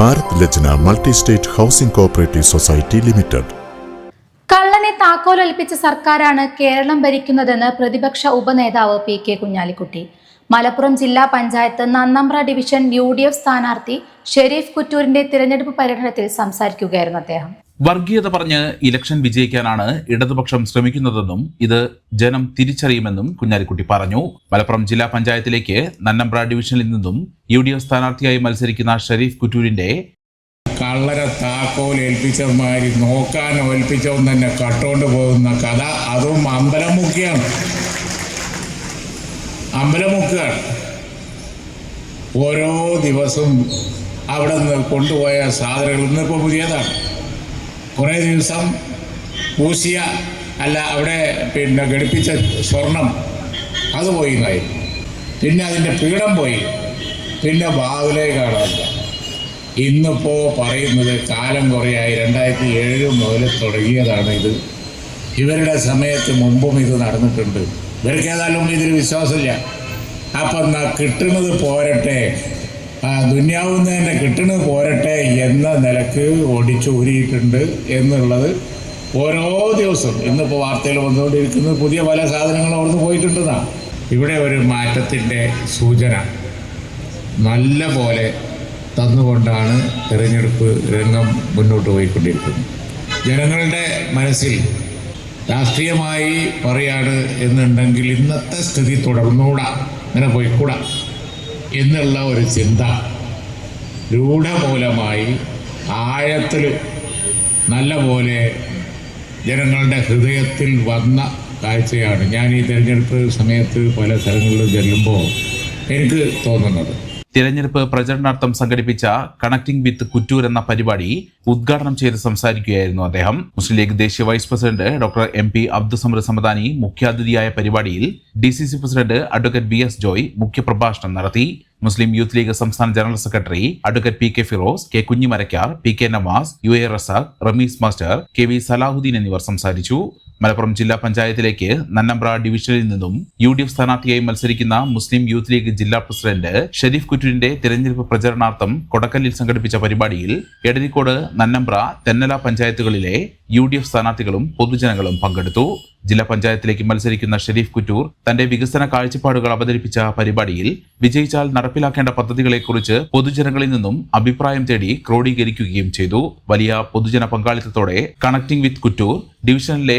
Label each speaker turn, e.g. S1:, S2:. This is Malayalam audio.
S1: Bharat Lajna multi state housing cooperative society limited.
S2: കള്ളനെ താക്കോലേൽപ്പിച്ച സർക്കാരാണ് കേരളം ഭരിക്കുന്നതെന്ന് പ്രതിപക്ഷ ഉപനേതാവ് പി കെ കുഞ്ഞാലിക്കുട്ടി. മലപ്പുറം ജില്ലാ panchayat Nannambra division U D F സ്ഥാനാർത്ഥി ഷെരീഫ് കുറ്റൂരിന്റെ തിരഞ്ഞെടുപ്പ് പര്യടനത്തിൽ സംസാരിക്കുകയായിരുന്നു അദ്ദേഹം.
S3: വർഗീയത പറഞ്ഞ് ഇലക്ഷൻ വിജയിക്കാനാണ് ഇടതുപക്ഷം ശ്രമിക്കുന്നതെന്നും ഇത് ജനം തിരിച്ചറിയുമെന്നും കുഞ്ഞാലിക്കുട്ടി പറഞ്ഞു. മലപ്പുറം ജില്ലാ പഞ്ചായത്തിലേക്ക് നന്നമ്പ്ര ഡിവിഷനിൽ നിന്നും യു ഡി എഫ് സ്ഥാനാർത്ഥിയായി മത്സരിക്കുന്ന ഷരീഫ് കുറ്റൂരിന്റെ
S4: കള്ളര താക്കോൽ ഏൽപ്പിച്ചമാരി നോക്കാൻ ഏൽപ്പിച്ചവൻ തന്നെ കട്ടുകൊണ്ട് പോകുന്ന കഥ അതും അമ്പലം മുക്കിയാണ് അമ്പലം മുക്കുകയാണ് ഓരോ ദിവസവും അവിടെ നിന്ന് കൊണ്ടുപോയ സാധനങ്ങൾ ഇന്നിപ്പോൾ പുതിയതാണ്. കുറേ ദിവസം പൂശിയ അല്ല അവിടെ പിന്നെ ഘടിപ്പിച്ച സ്വർണം അത് പോയി എന്നായി പിന്നെ അതിന്റെ പീഠം പോയി. പിന്നെ ബാവിലേ കാണാനില്ല ഇന്നിപ്പോൾ പറയുന്നത് കാലം കുറയായി. രണ്ടായിരത്തി ഏഴ് മുതൽ തുടങ്ങിയതാണ് ഇത്. ഇവരുടെ സമയത്ത് മുമ്പും ഇത് നടന്നിട്ടുണ്ട്. ഇവർക്ക് ഏതായാലും ഇതിൽ വിശ്വാസമില്ല. അപ്പം കിട്ടുന്നത് പോരട്ടെ. തന്നെ കിട്ടുന്നത് പോരട്ടെ എന്ന നിലയ്ക്ക് ഓടിച്ചൂരിയിട്ടുണ്ട് എന്നുള്ളത് ഓരോ ദിവസവും. ഇന്നിപ്പോൾ വാർത്തയിൽ വന്നുകൊണ്ടിരിക്കുന്നത് പുതിയ പല സാധനങ്ങളും അവിടുന്ന് പോയിട്ടുണ്ടെന്നാണ് ഇവിടെ ഒരു മാറ്റത്തിന്റെ സൂചന. നല്ല പോലെ തന്നുകൊണ്ടാണ് തിരഞ്ഞെടുപ്പ് രംഗം മുന്നോട്ട് പോയിക്കൊണ്ടിരിക്കുന്നത്. ജനങ്ങളുടെ മനസ്സിൽ രാഷ്ട്രീയമായി പറയാണ് എന്നുണ്ടെങ്കിൽ ഇന്നത്തെ സ്ഥിതി തുടർന്നുകൂടാ ഇങ്ങനെ പോയിക്കൂടാ. എന്നുള്ള ഒരു ചിന്ത രൂഢമൂലമായി ആഴത്തിൽ നല്ല പോലെ ജനങ്ങളുടെ ഹൃദയത്തിൽ വന്ന കാഴ്ചയാണ്. ഞാൻ ഈ തിരഞ്ഞെടുപ്പ് സമയത്ത് പല സ്ഥലങ്ങളിലും ചെല്ലുമ്പോൾ എനിക്ക് തോന്നുന്നത്.
S3: തിരഞ്ഞെടുപ്പ് പ്രചരണാർത്ഥം സംഘടിപ്പിച്ച കണക്ടിംഗ് വിത്ത് കുറ്റൂർ എന്ന പരിപാടി ഉദ്ഘാടനം ചെയ്ത് സംസാരിക്കുകയായിരുന്നു അദ്ദേഹം. മുസ്ലിം ലീഗ് ദേശീയ vice president doctor M P Abdussamad Samadani മുഖ്യാതിഥിയായ പരിപാടിയിൽ D C C president advocate B S Joy മുഖ്യപ്രഭാഷണം നടത്തി. മുസ്ലിം യൂത്ത് ലീഗ് സംസ്ഥാന general secretary advocate P K Firoz K Kunhimarakkar P K Navas U A Razak Ramees master K V Salahuddin എന്നിവർ സംസാരിച്ചു. മലപ്പുറം ജില്ലാ പഞ്ചായത്തിലേക്ക് നന്നമ്പ്ര ഡിവിഷനിൽ നിന്നും യു ഡി എഫ് സ്ഥാനാർത്ഥിയായി മത്സരിക്കുന്ന മുസ്ലിം യൂത്ത് ലീഗ് ജില്ലാ പ്രസിഡന്റ് ഷെരീഫ് കുറ്റൂരിന്റെ തിരഞ്ഞെടുപ്പ് പ്രചരണാർത്ഥം കൊടക്കല്ലിൽ സംഘടിപ്പിച്ച പരിപാടിയിൽ എടരിക്കോട് നന്നമ്പ്ര തെന്നല പഞ്ചായത്തുകളിലെ യു ഡി എഫ് സ്ഥാനാർത്ഥികളും പൊതുജനങ്ങളും പങ്കെടുത്തു. ജില്ലാ പഞ്ചായത്തിലേക്ക് മത്സരിക്കുന്ന ഷെരീഫ് കുറ്റൂർ തന്റെ വികസന കാഴ്ചപ്പാടുകൾ അവതരിപ്പിച്ച പരിപാടിയിൽ വിജയിച്ചാൽ നടപ്പിലാക്കേണ്ട പദ്ധതികളെക്കുറിച്ച് പൊതുജനങ്ങളിൽ നിന്നും അഭിപ്രായം തേടി ക്രോഡീകരിക്കുകയും ചെയ്തു. വലിയ പൊതുജന പങ്കാളിത്തത്തോടെ കണക്ടിംഗ് വിത്ത് കുറ്റൂർ ഡിവിഷനിലെ